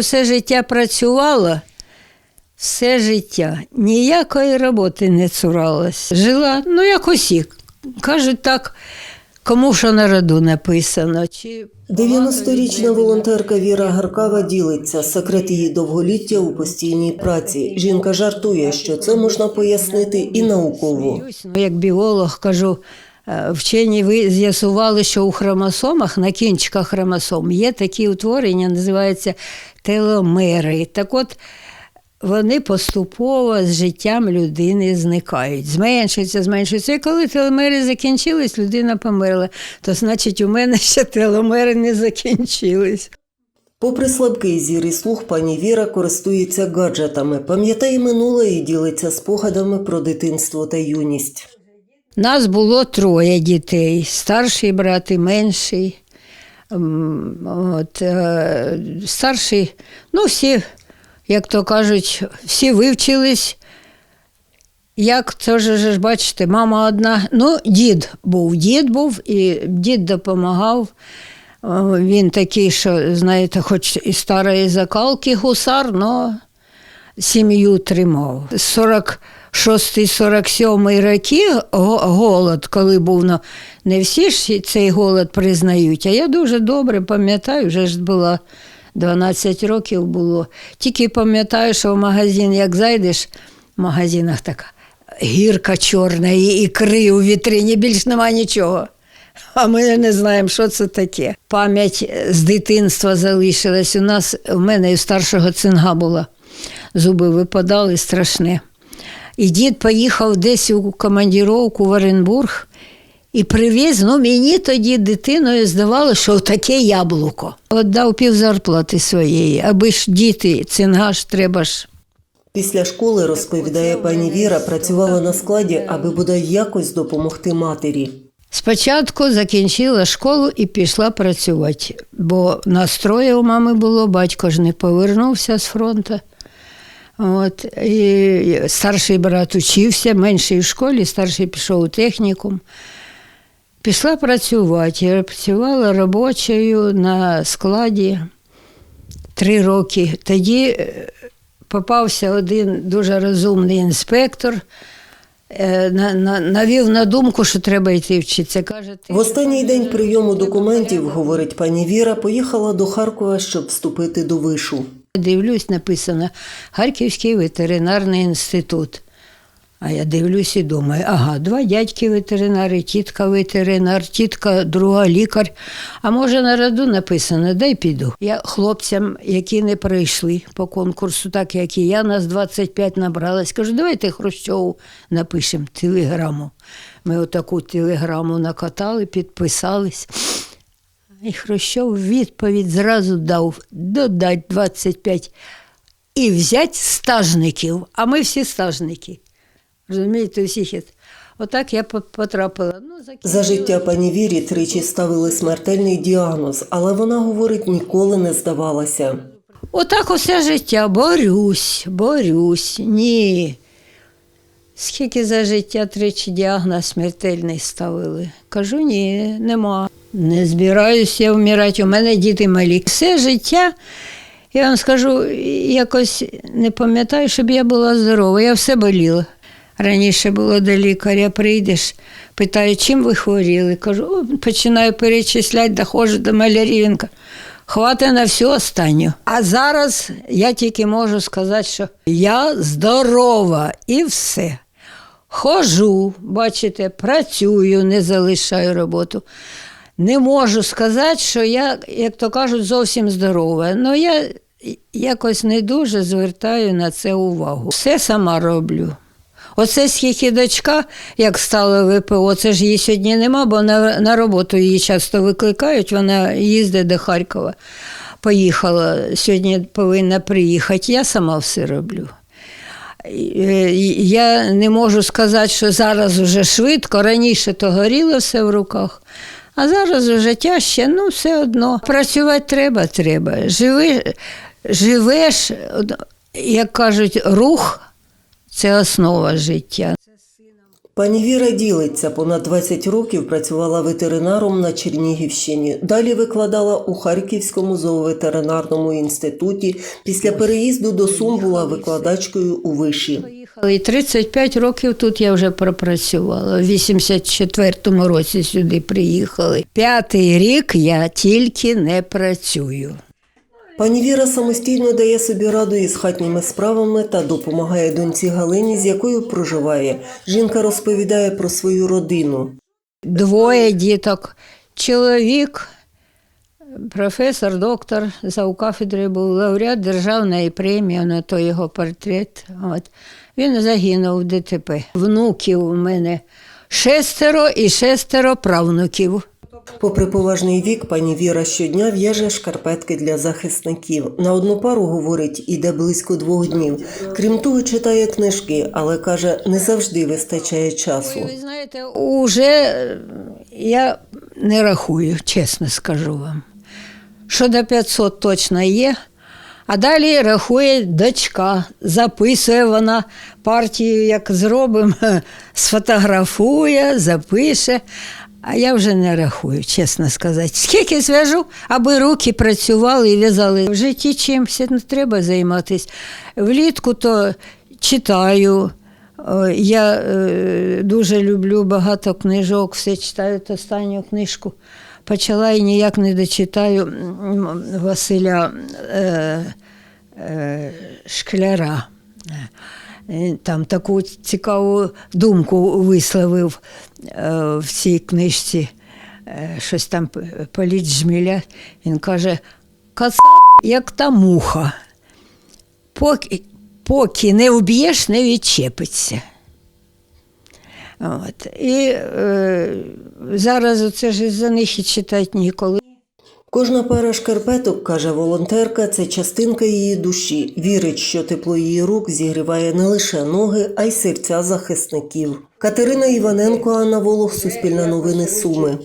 Все життя працювала, все життя ніякої роботи не цуралась. Жила, ну як усі. Кажуть так, кому що на роду написано. Чи 90-річна волонтерка Віра Гаркава ділиться секрет її довголіття у постійній праці. Жінка жартує, що це можна пояснити і науково. Ну, як біолог кажу, вчені ви з'ясували, що у хромосомах, на кінчиках хромосом, є такі утворення, називаються теломери. Так от вони поступово з життям людини зникають, зменшуються, зменшуються. І коли теломери закінчились, людина померла. То значить, у мене ще теломери не закінчились. Попри слабкий зір і слух, пані Віра користується гаджетами, пам'ятає минуле і ділиться спогадами про дитинство та юність. Нас було троє дітей: старший брат і менший. От, е, старший, ну, всі, як то кажуть, всі вивчились. Як це ж, бачите, мама одна. Ну, дід був, дід був, і дід допомагав. Він такий, що, знаєте, хоч і старої закалки гусар, але сім'ю тримав. 46-47 роки голод, коли був, ну, не всі ж цей голод признають, а я дуже добре пам'ятаю, вже ж була 12 років було. Тільки пам'ятаю, що в магазин, як зайдеш, в магазинах така гірка чорна і ікри у вітрині, більш нема нічого. А ми не знаємо, що це таке. Пам'ять з дитинства залишилась. У нас, у мене і старшого цинга була. Зуби випадали страшне. І дід поїхав десь у командіровку в Оренбург і привіз, ну мені тоді дитиною здавалося, що таке яблуко. Отдав пів зарплати своєї, аби ж діти, цинга ж треба ж. Після школи, розповідає пані Віра, працювала на складі, аби бодай якось допомогти матері. Спочатку закінчила школу і пішла працювати, бо настроє у мами було, батько ж не повернувся з фронту. От, і старший брат учився, менший в школі, старший пішов у технікум. Пішла працювати. Я працювала робочою на складі три роки. Тоді е, попався один дуже розумний інспектор, е, на- на- навів на думку, що треба йти вчитися. Каже, ти В останній день прийому документів, говорить пані Віра, поїхала до Харкова, щоб вступити до вишу. Дивлюсь, написано Харківський ветеринарний інститут. А я дивлюсь і думаю, ага, два дядьки ветеринари, тітка ветеринар, тітка друга лікар. А може на роду написано, дай піду. Я хлопцям, які не прийшли по конкурсу, так як і я, нас 25 набралась. Кажу, давайте Хрущову напишемо телеграму. Ми отаку телеграму накатали, підписались. І Хрущов відповідь зразу дав додать 25 і взять стажників. А ми всі стажники. Розумієте, усіх. є. Отак я потрапила. Ну. За життя пані Вірі тричі ставили смертельний діагноз, але вона говорить, ніколи не здавалася. Отак усе життя. Борюсь, борюсь. Ні. Скільки за життя тричі діагноз смертельний ставили? Кажу, ні, нема. Не збираюся вмирати, у мене діти малі. Все життя, я вам скажу, якось не пам'ятаю, щоб я була здорова. Я все боліла. Раніше було до лікаря, прийдеш, питаю, чим ви хворіли? Кажу, «О, починаю перечисляти, доходжу до каже, Хватить на всю останню. А зараз я тільки можу сказати, що я здорова і все. Хожу, бачите, працюю, не залишаю роботу. Не можу сказати, що я, як то кажуть, зовсім здорова. Ну я якось не дуже звертаю на це увагу. Все сама роблю. Оце скільки дочка, як стала ВПО, це ж її сьогодні нема, бо на, на роботу її часто викликають, вона їздить до Харкова. Поїхала, сьогодні повинна приїхати. Я сама все роблю. Е, Я не можу сказати, що зараз вже швидко, раніше то горіло все в руках, а зараз вже тяжче, ну все одно. Працювати треба, треба. Живи, живеш, як кажуть, рух це основа життя. Пані Віра ділиться, понад 20 років працювала ветеринаром на Чернігівщині. Далі викладала у Харківському зооветеринарному інституті. Після переїзду до Сум була викладачкою у виші. Поїхали. І 35 років тут я вже пропрацювала. В 84-му році сюди приїхали. П'ятий рік я тільки не працюю. Пані Віра самостійно дає собі раду із хатніми справами та допомагає доньці Галині, з якою проживає. Жінка розповідає про свою родину. Двоє діток. Чоловік, професор, доктор кафедри був лауреат державної премії, на то його портрет. От. Він загинув в ДТП. Внуків у мене шестеро і шестеро правнуків. Попри поважний вік, пані Віра щодня в'яже шкарпетки для захисників. На одну пару, говорить, іде близько двох днів. Крім того, читає книжки, але каже, не завжди вистачає часу. Ви знаєте, уже е, я не рахую, чесно скажу вам. Що до 500 точно є. А далі рахує дочка, записує вона партію, як зробимо, сфотографує, запише. А я вже не рахую, чесно сказати. Скільки зв'яжу, аби руки працювали і в'язали. В житті чимось не треба займатися. Влітку то читаю. Я е, дуже люблю багато книжок, все читаю останню книжку. Почала і ніяк не дочитаю Василя е, е, Шкляра. Е, Там таку цікаву думку висловив е, в цій книжці. Е, Щось там політ жміля. Він каже: Кацап, як та муха. Поки, поки не вб'єш, не відчепиться. От. І е, зараз оце ж за них і читати ніколи. Кожна пара шкарпеток, каже волонтерка, це частинка її душі. Вірить, що тепло її рук зігріває не лише ноги, а й серця захисників. Катерина Іваненко, Анна Волох, Суспільне новини Суми.